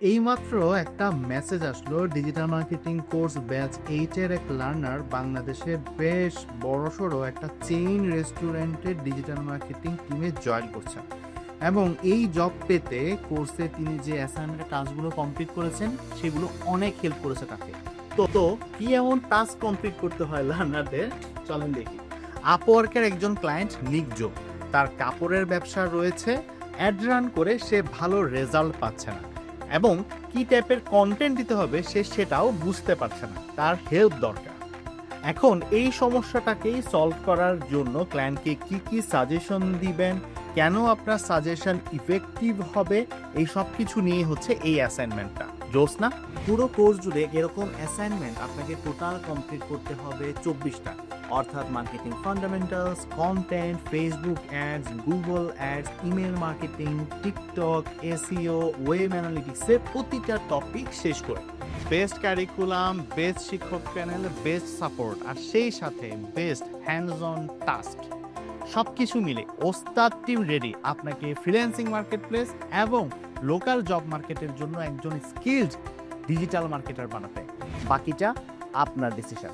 এইমাত্র একটা মেসেজ আসলো ডিজিটাল মার্কেটিং কোর্স ব্যাচ এইটের এক লার্নার বাংলাদেশের বেশ বড়সড় একটা চেইন রেস্টুরেন্টের ডিজিটাল মার্কেটিং টিমে জয়েন করছেন। এবং এই জব পেতে কোর্সে তিনি যে অ্যাসাইনমেন্টের টাস্কগুলো কমপ্লিট করেছেন, সেগুলো অনেক হেল্প করেছে তাকে। তো তো কি এমন টাস্ক কমপ্লিট করতে হয় লার্নারদের চলেন দেখি। আপওয়ার্কের একজন ক্লায়েন্ট নিকজো। তার কাপড়ের ব্যবসা রয়েছে। অ্যাড রান করে সে ভালো রেজাল্ট পাচ্ছে না। এবং কি টাইপের কন্টেন্ট দিতে হবে সে সেটাও বুঝতে পারছে না। তার হেল্প দরকার। এখন এই সমস্যাটাকেই সলভ করার জন্য ক্লায়েন্টকে কি কি সাজেশন দিবেন, কেন আপনার সাজেশন ইফেক্টিভ হবে, এই সব কিছু নিয়ে হচ্ছে এই অ্যাসাইনমেন্টটা জোস না? পুরো কোর্স জুড়ে এরকম অ্যাসাইনমেন্ট আপনাকে টোটাল কমপ্লিট করতে হবে চব্বিশটা। অর্থাৎ marketing fundamentals content Facebook ads Google ads email marketing TikTok SEO web অ্যানালিটিক্সের প্রতিটা টপিক শেষ করে। বেস্ট ক্যারিকুলাম বেস্ট শিক্ষক প্যানেল বেস্ট সাপোর্ট আর সেই সাথে বেস্ট হ্যান্ডস অন টাস্ক সব কিছু মিলে ওস্তাদ টিম রেডি আপনাকে ফ্রিল্যান্সিং মার্কেট প্লেস এবং লোকাল জব মার্কেটের জন্য একজন স্কিলড ডিজিটাল মার্কেটার বানাতে। বাকিটা আপনার ডিসিশন